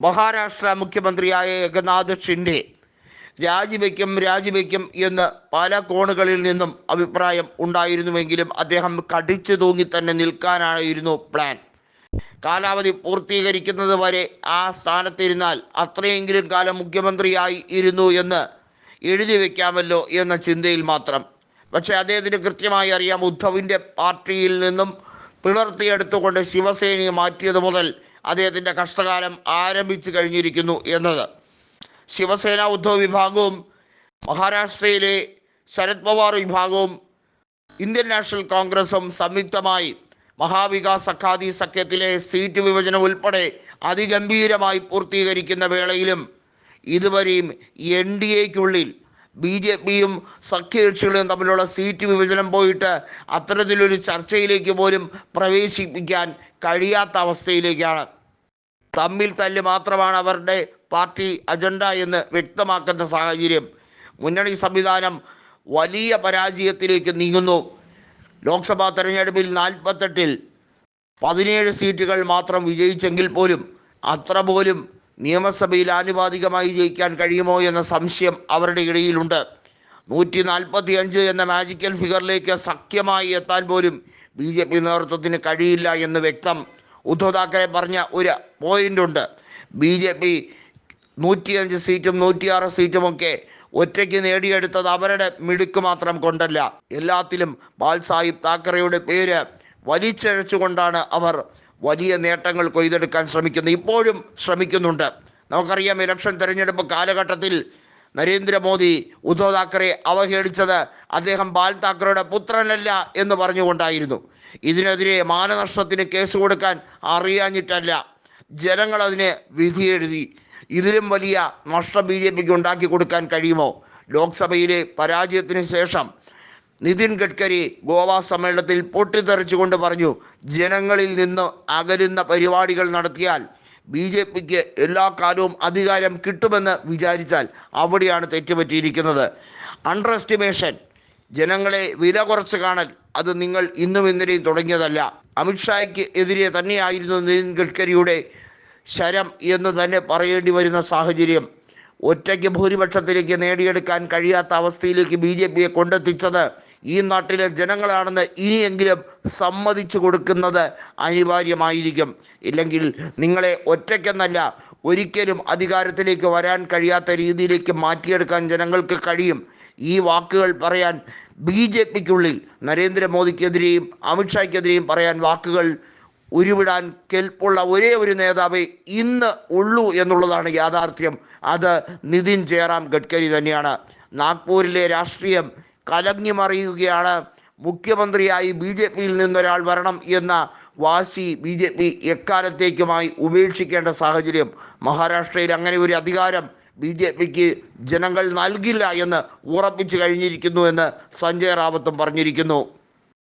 മഹാരാഷ്ട്ര മുഖ്യമന്ത്രിയായ ഏകനാഥ് ഷിൻഡെ രാജിവെക്കും രാജിവെക്കും എന്ന് പല കോണുകളിൽ നിന്നും അഭിപ്രായം ഉണ്ടായിരുന്നുവെങ്കിലും അദ്ദേഹം കടിച്ചു തൂങ്ങി തന്നെ നിൽക്കാനായിരുന്നു പ്ലാൻ കാലാവധി പൂർത്തീകരിക്കുന്നത് വരെ ആ സ്ഥാനത്തിരുന്നാൽ അത്രയെങ്കിലും കാലം മുഖ്യമന്ത്രിയായി ഇരുന്നു എന്ന് എഴുതി വെക്കാമല്ലോ എന്ന ചിന്തയിൽ മാത്രം. പക്ഷേ അദ്ദേഹത്തിന് കൃത്യമായി അറിയാം ഉദ്ധവിന്റെ പാർട്ടിയിൽ നിന്നും പിളർത്തിയെടുത്തുകൊണ്ട് ശിവസേനയെ മാറ്റിയത് മുതൽ അദ്ദേഹത്തിന്റെ കഷ്ടകാലം ആരംഭിച്ചു കഴിഞ്ഞിരിക്കുന്നു എന്നത്. ശിവസേന ഉദ്ധവ് വിഭാഗവും മഹാരാഷ്ട്രയിലെ ശരത് പവാർ വിഭാഗവും ഇന്ത്യൻ നാഷണൽ കോൺഗ്രസും സംയുക്തമായി മഹാവികാസ് അഖാദി സഖ്യത്തിലെ സീറ്റ് വിഭജനം ഉൾപ്പെടെ അതിഗംഭീരമായി പൂർത്തീകരിക്കുന്ന വേളയിലും ഇതുവരെയും എൻ ഡി എക്കുള്ളിൽ ബി ജെ പിയും സഖ്യകക്ഷികളും തമ്മിലുള്ള സീറ്റ് വിഭജനം പോയിട്ട് അത്തരത്തിലൊരു ചർച്ചയിലേക്ക് പോലും പ്രവേശിപ്പിക്കാൻ കഴിയാത്ത അവസ്ഥയിലേക്കാണ് തമ്മിൽ തല്ല് മാത്രമാണ് അവരുടെ പാർട്ടി അജണ്ട എന്ന് വ്യക്തമാക്കുന്ന സാഹചര്യം. മുന്നണി സംവിധാനം വലിയ പരാജയത്തിലേക്ക് നീങ്ങുന്നു. ലോക്സഭാ തെരഞ്ഞെടുപ്പിൽ നാൽപ്പത്തെട്ടിൽ പതിനേഴ് സീറ്റുകൾ മാത്രം വിജയിച്ചെങ്കിൽ പോലും അത്ര പോലും നിയമസഭയിൽ ആനുപാതികമായി ജയിക്കാൻ കഴിയുമോ എന്ന സംശയം അവരുടെ ഇടയിലുണ്ട്. നൂറ്റി നാൽപ്പത്തി അഞ്ച് എന്ന മാജിക്കൽ ഫിഗറിലേക്ക് സഖ്യമായി എത്താൻ പോലും ബി ജെ പി നേതൃത്വത്തിന് കഴിയില്ല എന്ന് വ്യക്തം. ഉദ്ധവ് താക്കറെ പറഞ്ഞ ഒരു പോയിന്റ് ഉണ്ട്. ബി ജെ പി നൂറ്റിയഞ്ച് സീറ്റും നൂറ്റിയാറ് സീറ്റുമൊക്കെ ഒറ്റയ്ക്ക് നേടിയെടുത്തത് അവരുടെ മിടുക്ക് മാത്രം കൊണ്ടല്ല. എല്ലാത്തിലും ബാൽ സാഹിബ് താക്കറെയുടെ പേര് വലിച്ചഴച്ചുകൊണ്ടാണ് അവർ വലിയ നേട്ടങ്ങൾ കൊയ്തെടുക്കാൻ ശ്രമിക്കുന്നത്. ഇപ്പോഴും ശ്രമിക്കുന്നുണ്ട്. നമുക്കറിയാം ഇലക്ഷൻ തെരഞ്ഞെടുപ്പ് കാലഘട്ടത്തിൽ നരേന്ദ്രമോദി ഉദ്ധവ് താക്കറെ അവഹേളിച്ചത് അദ്ദേഹം ബാൽ താക്കറയുടെ പുത്രനല്ല എന്ന് പറഞ്ഞുകൊണ്ടായിരുന്നു. ഇതിനെതിരെ മാനനഷ്ടത്തിന് കേസ് കൊടുക്കാൻ അറിയാഞ്ഞിട്ടല്ല. ജനങ്ങൾ അതിന് വിധിയെഴുതി. ഇതിലും വലിയ നഷ്ടം ബി ജെ പിക്ക് ഉണ്ടാക്കി കൊടുക്കാൻ കഴിയുമോ? ലോക്സഭയിലെ പരാജയത്തിന് ശേഷം നിതിൻ ഗഡ്കരി ഗോവ സമ്മേളനത്തിൽ പൊട്ടിത്തെറിച്ചുകൊണ്ട് പറഞ്ഞു ജനങ്ങളിൽ നിന്ന് അകലുന്ന പരിപാടികൾ നടത്തിയാൽ ബി ജെ പിക്ക് എല്ലാ കാലവും അധികാരം കിട്ടുമെന്ന് വിചാരിച്ചാൽ അവിടെയാണ് തെറ്റുപറ്റിയിരിക്കുന്നത്. അണ്ടർ എസ്റ്റിമേഷൻ ജനങ്ങളെ വില കുറച്ച് കാണൽ അത് നിങ്ങൾ ഇന്നും ഇന്നലെയും തുടങ്ങിയതല്ല. അമിത്ഷായ്ക്ക് എതിരെ തന്നെയായിരുന്നു നിതിൻ ഗഡ്കരിയുടെ ശരം എന്ന് തന്നെ പറയേണ്ടി വരുന്ന സാഹചര്യം. ഒറ്റയ്ക്ക് ഭൂരിപക്ഷത്തിലേക്ക് നേടിയെടുക്കാൻ കഴിയാത്ത അവസ്ഥയിലേക്ക് ബി ജെ പിയെ കൊണ്ടെത്തിച്ചത് ഈ നാട്ടിലെ ജനങ്ങളാണെന്ന് ഇനിയെങ്കിലും സമ്മതിച്ചു കൊടുക്കുന്നത് അനിവാര്യമായിരിക്കും. ഇല്ലെങ്കിൽ നിങ്ങളെ ഒറ്റയ്ക്കെന്നല്ല ഒരിക്കലും അധികാരത്തിലേക്ക് വരാൻ കഴിയാത്ത രീതിയിലേക്ക് മാറ്റിയെടുക്കാൻ ജനങ്ങൾക്ക് കഴിയും. ഈ വാക്കുകൾ പറയാൻ ബി ജെ പിക്കുള്ളിൽ നരേന്ദ്രമോദിക്കെതിരെയും അമിത്ഷായ്ക്കെതിരെയും പറയാൻ വാക്കുകൾ ഉരുവിടാൻ കെൽപ്പുള്ള ഒരേ ഒരു നേതാവ് ഇന്ന് ഉള്ളൂ എന്നുള്ളതാണ് യാഥാർത്ഥ്യം. അത് നിതിൻ ജയറാം ഗഡ്കരി തന്നെയാണ്. നാഗ്പൂരിലെ രാഷ്ട്രീയം കലങ്ങി മറിയുകയാണ് മുഖ്യമന്ത്രിയായി ബി ജെ പിയിൽ നിന്നൊരാൾ വരണം എന്ന വാശി ബി ജെ പി എക്കാലത്തേക്കുമായി ഉപേക്ഷിക്കേണ്ട സാഹചര്യം. മഹാരാഷ്ട്രയിൽ അങ്ങനെ ഒരു അധികാരം ബി ജെ പിക്ക് ജനങ്ങൾ നൽകില്ല എന്ന് ഉറപ്പിച്ചു കഴിഞ്ഞിരിക്കുന്നു എന്ന് സഞ്ജയ് റാവത്തും പറഞ്ഞിരിക്കുന്നു.